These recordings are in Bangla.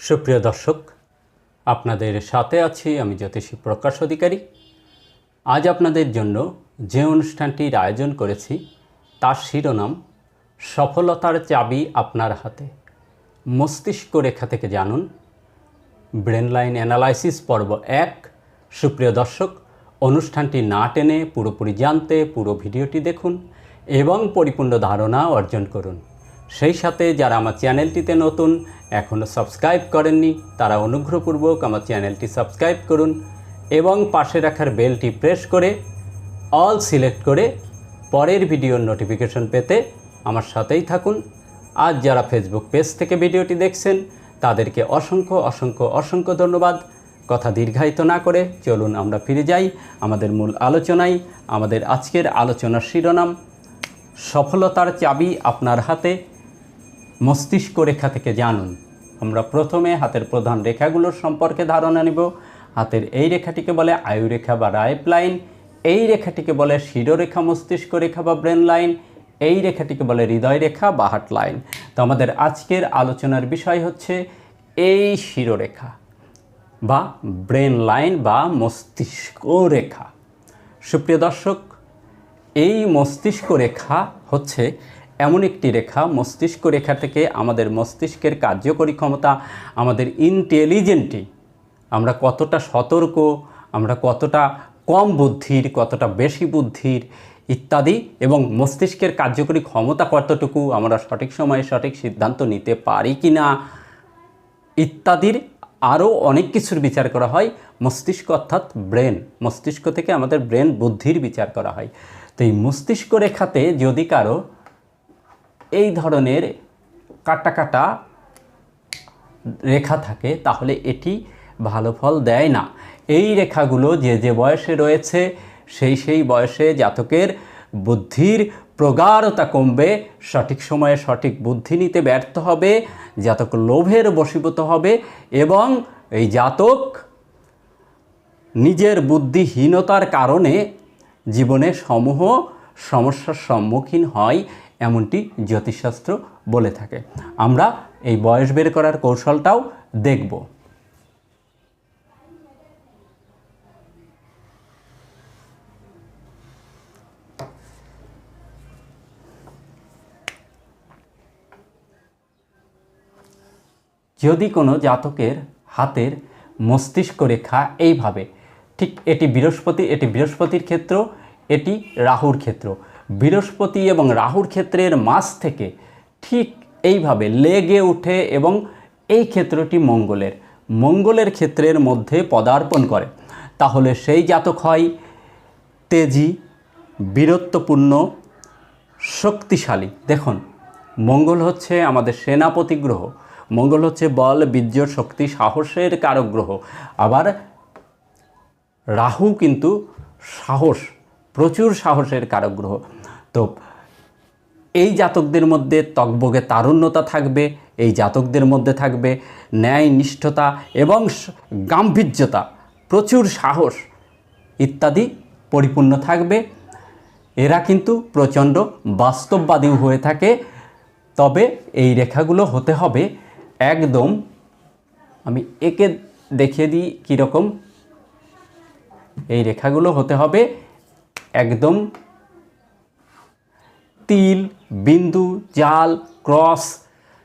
সুপ্রিয় দর্শক, আপনাদের সাথে আছি আমি জ্যোতিষী প্রকাশ অধিকারী। আজ আপনাদের জন্য যে অনুষ্ঠানটির আয়োজন করেছি, তার শিরোনাম সফলতার চাবি আপনার হাতে। মস্তিষ্ক রেখা থেকে জানুন। ব্রেন লাইন অ্যানালাইসিস পর্ব এক। সুপ্রিয় দর্শক, অনুষ্ঠানটি না টেনে পুরোপুরি জানতে পুরো ভিডিওটি দেখুন এবং পরিপূর্ণ ধারণা অর্জন করুন। সেই সাথে যারা আমার চ্যানেলটিতে নতুন এখনও সাবস্ক্রাইব করেননি, তারা অনুগ্রহপূর্বক আমার চ্যানেলটি সাবস্ক্রাইব করুন এবং পাশে রাখার বেলটি প্রেস করে, অল সিলেক্ট করে পরের ভিডিওর নোটিফিকেশন পেতে আমার সাথেই থাকুন। আজ যারা ফেসবুক পেজ থেকে ভিডিওটি দেখছেন, তাদেরকে অসংখ্য অসংখ্য অসংখ্য ধন্যবাদ। কথা দীর্ঘায়িত না করে চলুন আমরা ফিরে যাই আমাদের মূল আলোচনায়। আমাদের আজকের আলোচনার শিরোনাম, সফলতার চাবি আপনার হাতে। মস্তিষ্ক রেখা থেকে জানুন। আমরা প্রথমে হাতের প্রধান রেখাগুলোর সম্পর্কে ধারণা নিব। হাতের এই রেখাটিকে বলে আয়ুরেখা বা রাইপ লাইন, এই রেখাটিকে বলে শিরোরেখা, মস্তিষ্ক রেখা বা ব্রেন লাইন, এই রেখাটিকে বলে হৃদয় রেখা বা হার্ট লাইন। তো আমাদের আজকের আলোচনার বিষয় হচ্ছে এই শিরোরেখা বা ব্রেন লাইন বা মস্তিষ্ক রেখা। সুপ্রিয় দর্শক, এই মস্তিষ্ক রেখা হচ্ছে এমন একটি রেখা, মস্তিষ্ক রেখা থেকে আমাদের মস্তিষ্কের কার্যকরী ক্ষমতা, আমাদের ইন্টেলিজেন্টি আমরা কতটা সতর্ক, আমরা কতটা কম বুদ্ধির, কতটা বেশি বুদ্ধির ইত্যাদি এবং মস্তিষ্কের কার্যকরী ক্ষমতা কতটুকু, আমরা সঠিক সময়ে সঠিক সিদ্ধান্ত নিতে পারি কি না ইত্যাদির আরও অনেক কিছুর বিচার করা হয়। মস্তিষ্ক অর্থাৎ ব্রেন। মস্তিষ্ক থেকে আমাদের ব্রেন বুদ্ধির বিচার করা হয়। তো এই মস্তিষ্ক রেখাতে যদি কারও এই ধরনের কাটা কাটা রেখা থাকে, তাহলে এটি ভালো ফল দেয় না। এই রেখাগুলো যে যে বয়সে রয়েছে, সেই সেই বয়সে জাতকের বুদ্ধির প্রগাঢ়তা কমবে, সঠিক সময়ে সঠিক বুদ্ধি নিতে ব্যর্থ হবে, জাতক লোভের বশীভূত হবে এবং এই জাতক নিজের বুদ্ধিহীনতার কারণে জীবনে সমূহ সমস্যার সম্মুখীন হয়। এমনটি জ্যোতিষশাস্ত্র বলে থাকে। আমরা এই বয়স বের করার কৌশলটাও দেখব। যদি কোনো জাতকের হাতের মস্তিষ্ক রেখা এইভাবে, ঠিক এটি বৃহস্পতি, এটি বৃহস্পতির ক্ষেত্র, এটি রাহুর ক্ষেত্র বৃহস্পতি এবং রাহুর ক্ষেত্রের মাস থেকে ঠিক এইভাবে লেগে উঠে এবং এই ক্ষেত্রটি মঙ্গলের। মঙ্গলের ক্ষেত্রের মধ্যে পদার্পণ করে। তাহলে সেই জাতক হয় তেজি, বীরত্বপূর্ণ, শক্তিশালী। দেখুন, মঙ্গল হচ্ছে আমাদের সেনাপতি গ্রহ। মঙ্গল হচ্ছে বল, বীর্য, শক্তি, সাহসের কারক গ্রহ। আবার রাহু কিন্তু সাহস, প্রচুর সাহসের কারক গ্রহ। তো এই জাতকদের মধ্যে তকবগে তারুণ্যতা থাকবে, এই জাতকদের মধ্যে থাকবে ন্যায় নিষ্ঠতা এবং গাম্ভীর্যতা, প্রচুর সাহস ইত্যাদি পরিপূর্ণ থাকবে। এরা কিন্তু প্রচণ্ড বাস্তববাদীও হয়ে থাকে। তবে এই রেখাগুলো হতে হবে একদম, আমি একে দেখিয়ে দিই কীরকম। এই রেখাগুলো হতে হবে একদম তিল, বিন্দু, জাল, ক্রস,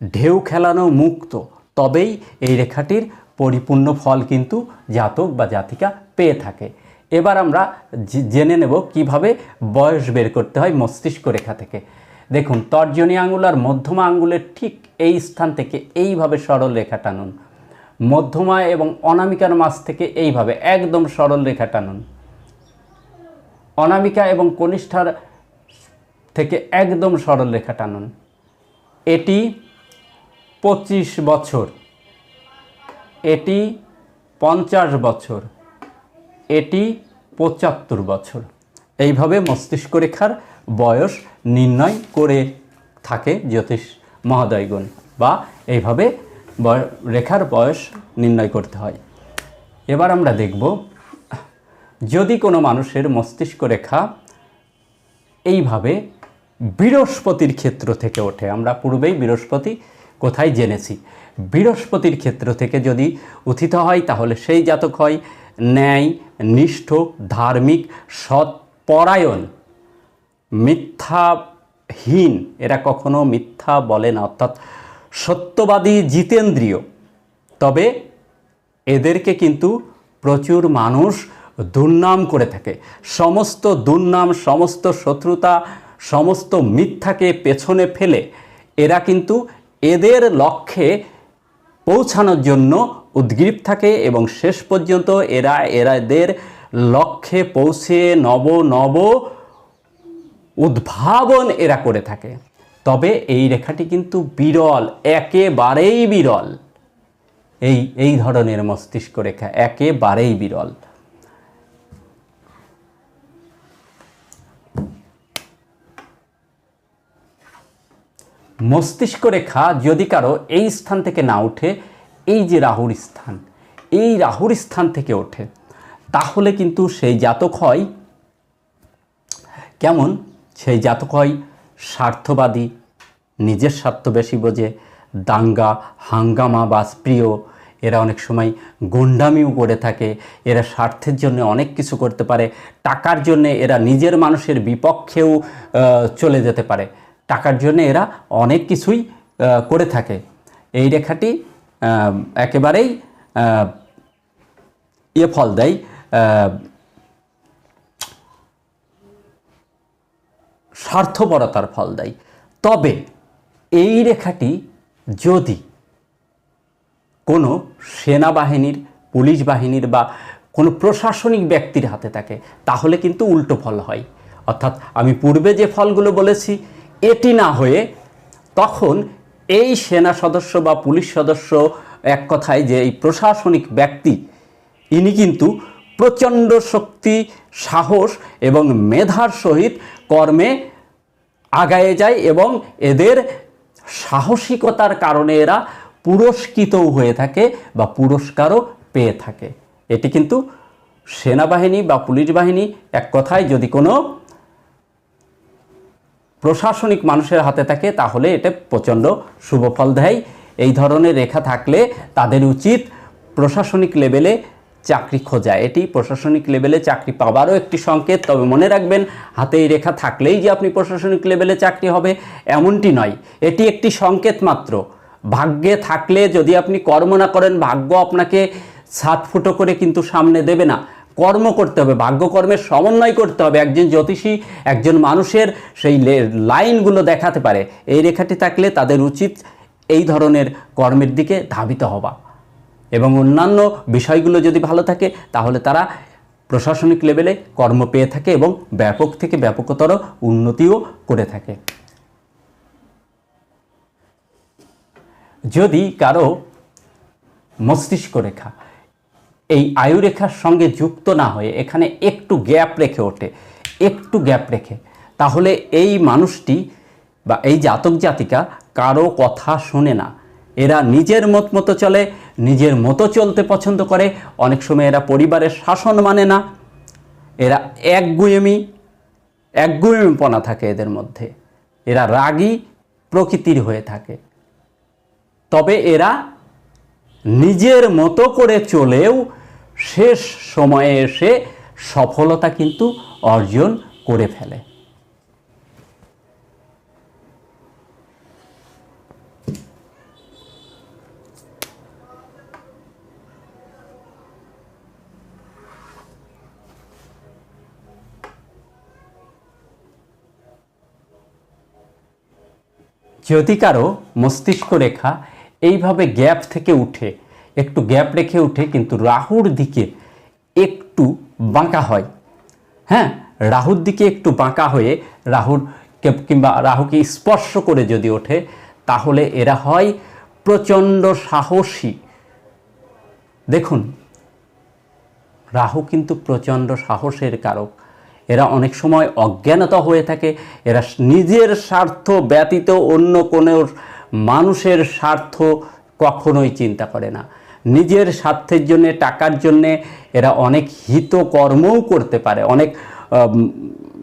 ঢেউ খেলানো মুক্ত। তবেই এই রেখাটির পরিপূর্ণ ফল কিন্তু জাতক বা জাতিকা পেয়ে থাকে। এবার আমরা জেনে নেব কীভাবে বয়স বের করতে হয় মস্তিষ্ক রেখা থেকে। দেখুন, তর্জনী আঙুল আর মধ্যমা আঙুলের ঠিক এই স্থান থেকে এইভাবে সরল রেখা টানুন। মধ্যমা এবং অনামিকার মাছ থেকে এইভাবে একদম সরল রেখা টানুন। অনামিকা এবং কনিষ্ঠার থেকে একদম সরল রেখা টানুন। এটি পঁচিশ বছর। এটি পঞ্চাশ বছর। এটি পঁচাত্তর বছর। এইভাবে মস্তিষ্ক রেখার বয়স নির্ণয় করে থাকে জ্যোতিষ মহোদয়গণ বা এইভাবে রেখার বয়স নির্ণয় করতে হয়। এবার আমরা দেখব, যদি কোনো মানুষের মস্তিষ্ক রেখা এইভাবে বৃহস্পতির ক্ষেত্র থেকে ওঠে। আমরা পূর্বেই বৃহস্পতি কোথায় জেনেছি। বৃহস্পতির ক্ষেত্র থেকে যদি উথিত হয়, তাহলে সেই জাতক হয় ন্যায়, নিষ্ঠ, ধার্মিক, সৎ, পরায়ণ, মিথ্যাহীন, এরা কখনো মিথ্যা বলে না, অর্থাৎ সত্যবাদী জিতেন্দ্রীয়। তবে এদেরকে কিন্তু প্রচুর মানুষ দুর্নাম করে থাকে। সমস্ত দুর্নাম, সমস্ত শত্রুতা সমস্ত মিথ্যাকে পেছনে ফেলে এরা কিন্তু এদের লক্ষ্যে পৌঁছানোর জন্য উদ্গ্রীব থাকে এবং শেষ পর্যন্ত এরা এরাদের লক্ষ্যে পৌঁছে নব নব উদ্ভাবন এরা করে থাকে। তবে এই রেখাটি কিন্তু বিরল, একেবারেই বিরল। এই এই ধরনের মস্তিষ্ক রেখা একেবারেই বিরল। মস্তিষ্ক রেখা যদি কারও এই স্থান থেকে না ওঠে, এই যে রাহুর স্থান, এই রাহুর স্থান থেকে ওঠে, তাহলে কিন্তু সেই জাতক হয় কেমন? সেই জাতক হয় স্বার্থবাদী, নিজের স্বার্থ বেশি বোঝে, দাঙ্গা, হাঙ্গামা বা প্রিয় এরা অনেক সময় গুন্ডামিও করে থাকে, এরা স্বার্থের জন্য অনেক কিছু করতে পারে, টাকার জন্য এরা নিজের মানুষের বিপক্ষেও চলে যেতে পারে। টাকার জন্য এরা অনেক কিছুই করে থাকে। এই রেখাটি একেবারেই ইয়ে ফল দেয় স্বার্থপরতার ফল দেয়। তবে এই রেখাটি যদি কোনো সেনাবাহিনীর, পুলিশ বাহিনীর বা কোনো প্রশাসনিক ব্যক্তির হাতে থাকে, তাহলে কিন্তু উল্টো ফল হয়। অর্থাৎ আমি পূর্বে যে ফলগুলো বলেছি এটি না হয়ে তখন এই সেনা সদস্য বা পুলিশ সদস্য এক কথায় যে এই প্রশাসনিক ব্যক্তি, ইনি কিন্তু প্রচণ্ড শক্তি, সাহস এবং মেধার সহিত কর্মে আগায়ে যায় এবং এদের সাহসিকতার কারণে এরা পুরস্কৃতও হয়ে থাকে বা পুরস্কারও পেয়ে থাকে। এটি কিন্তু সেনাবাহিনী বা পুলিশ বাহিনী এক কথায় যদি কোনো প্রশাসনিক মানুষের হাতে থাকে, তাহলে এটা প্রচণ্ড শুভ ফল দেয়। এই ধরনের রেখা থাকলে তাদের উচিত প্রশাসনিক লেভেলে চাকরি খোঁজা। এটি প্রশাসনিক লেভেলে চাকরি পাওয়ারও একটি সংকেত। তবে মনে রাখবেন, হাতে এই রেখা থাকলেই যে আপনি প্রশাসনিক লেভেলে চাকরি হবে, এমনটি নয়। এটি একটি সংকেত মাত্র। ভাগ্যে থাকলে যদি আপনি কর্ম না করেন, ভাগ্য আপনাকে সাত ফুটো করে কিন্তু সামনে দেবে না। কর্ম করতে হবে, ভাগ্যকর্মের সমন্বয় করতে হবে। একজন জ্যোতিষী, একজন মানুষের সেই লাইনগুলো দেখাতে পারে। এই রেখাটি থাকলে তাদের উচিত এই ধরনের কর্মের দিকে ধাবিত হওয়া। এবং অন্যান্য বিষয়গুলো যদি ভালো থাকে, তাহলে তারা প্রশাসনিক লেভেলে কর্ম পেয়ে থাকে এবং ব্যাপক থেকে ব্যাপকতর উন্নতিও করে থাকে। যদি কারও মস্তিষ্ক রেখা এই আয়ুরেখার সঙ্গে যুক্ত না হয়ে এখানে একটু গ্যাপ রেখে ওঠে, একটু গ্যাপ রেখে। তাহলে এই মানুষটি বা এই জাতক জাতিকা কারও কথা শোনে না। এরা নিজের মত মতো চলে, নিজের মতো চলতে পছন্দ করে। অনেক সময় এরা পরিবারের শাসন মানে না। এরা একগুয়েমি, একগুয়েমিপনা থাকে এদের মধ্যে। এরা রাগী প্রকৃতির হয়ে থাকে। তবে এরা নিজের মতো করে চলেও শেষ সময়ে এসে সফলতা কিন্তু অর্জন করে ফেলে। যদি কারও মস্তিষ্ক রেখা এইভাবে গ্যাপ থেকে উঠে, একটু গ্যাপ রেখে উঠে কিন্তু রাহুর দিকে একটু বাঁকা হয়। হ্যাঁ রাহুর দিকে একটু বাঁকা হয়ে রাহুর কিংবা রাহুকে স্পর্শ করে যদি ওঠে, তাহলে এরা হয় প্রচণ্ড সাহসী। দেখুন, রাহু কিন্তু প্রচণ্ড সাহসের কারক। এরা অনেক সময় অজ্ঞানতা হয়ে থাকে, এরা নিজের স্বার্থ ব্যতীত অন্য কোনো মানুষের স্বার্থ কখনোই চিন্তা করে না। নিজের স্বার্থের জন্যে, টাকার জন্যে এরা অনেক হিত কর্মও করতে পারে। অনেক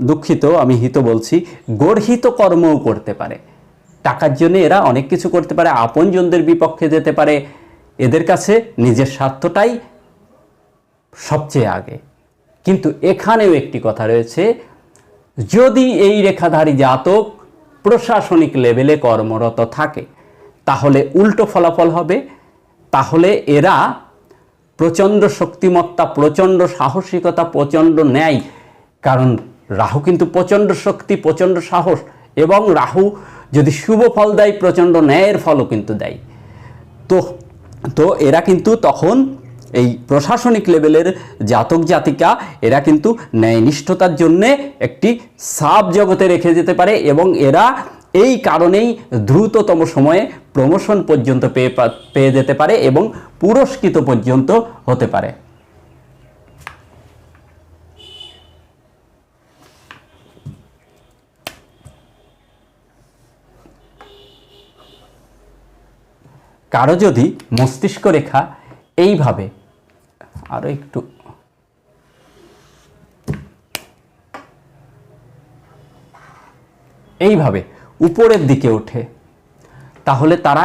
দুঃখিত, আমি হিত বলছি, গর্হিত কর্মও করতে পারে। টাকার জন্য এরা অনেক কিছু করতে পারে, আপনজনদের বিপক্ষে যেতে পারে। এদের কাছে নিজের স্বার্থটাই সবচেয়ে আগে। কিন্তু এখানেও একটি কথা রয়েছে, যদি এই রেখাধারী জাতক প্রশাসনিক লেভেলে কর্মরত থাকে। তাহলে উল্টো ফলাফল হবে। তাহলে এরা প্রচণ্ড শক্তিমত্তা, প্রচণ্ড সাহসিকতা, প্রচণ্ড ন্যায়, কারণ রাহু কিন্তু প্রচণ্ড শক্তি, প্রচণ্ড সাহস, এবং রাহু যদি শুভ ফল দেয়, প্রচণ্ড ন্যায়ের ফলও কিন্তু দেয়। তো তো এরা কিন্তু তখন এই প্রশাসনিক লেভেলের জাতক জাতিকা, এরা কিন্তু ন্যায়নিষ্ঠতার জন্যে একটি সাব জগতে রেখে যেতে পারে এবং এরা এই কারণেই দ্রুততম সময়ে প্রমোশন পর্যন্ত পেয়ে পেয়ে যেতে পারে এবং পুরস্কৃত পর্যন্ত হতে পারে। কারও যদি মস্তিষ্ক রেখা এইভাবে আরও একটু এইভাবে উপরের দিকে ওঠে, তাহলে তারা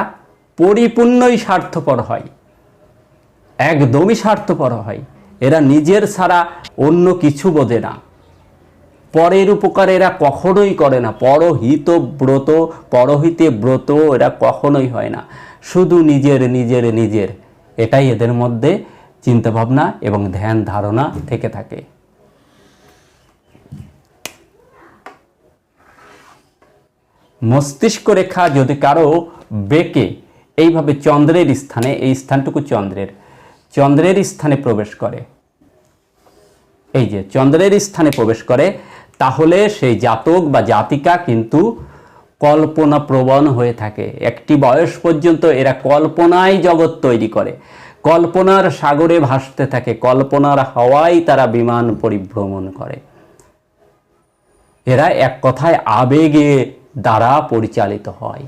পরিপূর্ণই স্বার্থপর হয়, একদমই স্বার্থপর হয়। এরা নিজের ছাড়া অন্য কিছু বোঝে না। পরের উপকার এরা কখনোই করে না। পরহিত ব্রত, পরহিতে ব্রত এরা কখনোই হয় না। শুধু নিজের নিজের নিজের। এটাই এদের মধ্যে চিন্তাভাবনা এবং ধ্যান ধারণা থেকে থাকে। মস্তিষ্ক রেখা যদি কারও বেঁকে, এইভাবে চন্দ্রের স্থানে, এই স্থানটুকু চন্দ্রের চন্দ্রের স্থানে প্রবেশ করে। এই যে চন্দ্রের স্থানে প্রবেশ করে, তাহলে সেই জাতক বা জাতিকা কিন্তু কল্পনা প্রবণ হয়ে থাকে। একটি বয়স পর্যন্ত এরা কল্পনায় জগৎ তৈরি করে। কল্পনার সাগরে ভাসতে থাকে, কল্পনার হাওয়ায় তারা বিমান পরিভ্রমণ করে। এরা এক কথায় আবেগে দ্বারা পরিচালিত হয়।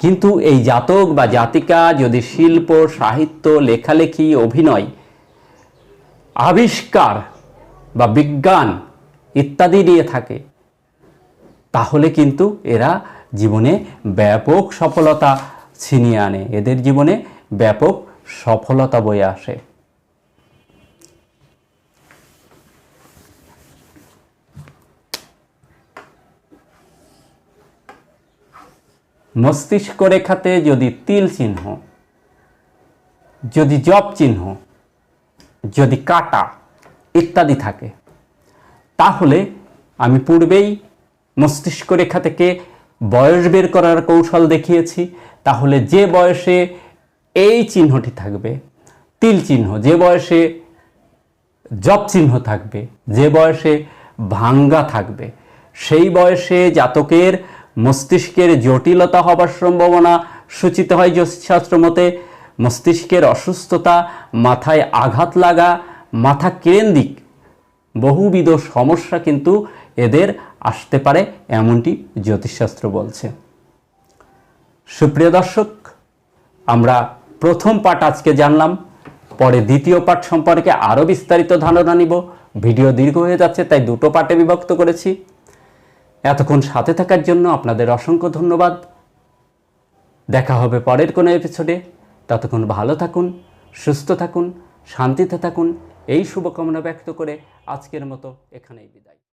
কিন্তু এই জাতক বা জাতিকা যদি শিল্প, সাহিত্য, লেখালেখি, অভিনয়, আবিষ্কার বা বিজ্ঞান ইত্যাদি নিয়ে থাকে তাহলে কিন্তু এরা জীবনে ব্যাপক সফলতা ছিনিয়ে আনে। এদের জীবনে ব্যাপক সফলতা বয়ে আসে। মস্তিষ্ক রেখাতে যদি তিল চিহ্ন, যদি জপ চিহ্ন, যদি কাটা ইত্যাদি থাকে, তাহলে আমি পূর্বেই মস্তিষ্ক রেখা থেকে বয়স বের করার কৌশল দেখিয়েছি। তাহলে যে বয়সে এই চিহ্নটি থাকবে, তিল চিহ্ন, যে বয়সে জপ চিহ্ন থাকবে, যে বয়সে ভাঙ্গা থাকবে, সেই বয়সে জাতকের মস্তিষ্কের জটিলতা হবার সম্ভাবনা সূচিত হয় জ্যোতিষশাস্ত্র মতে। মস্তিষ্কের অসুস্থতা, মাথায় আঘাত লাগা, মাথা কেন্দ্রিক বহুবিধ সমস্যা কিন্তু এদের আসতে পারে, এমনটি জ্যোতিষশাস্ত্র বলছে। সুপ্রিয় দর্শক, আমরা প্রথম পাঠ আজকে জানলাম, পরে দ্বিতীয় পাঠ সম্পর্কে আরও বিস্তারিত ধারণা নিব। ভিডিও দীর্ঘ হয়ে যাচ্ছে, তাই দুটো পাঠে বিভক্ত করেছি। এতক্ষণ সাথে থাকার জন্য আপনাদের অসংখ্য ধন্যবাদ। দেখা হবে পরের কোনো এপিসোডে। ততক্ষণ ভালো থাকুন, সুস্থ থাকুন, শান্তিতে থাকুন। এই শুভকামনা ব্যক্ত করে আজকের মতো এখানেই বিদায়।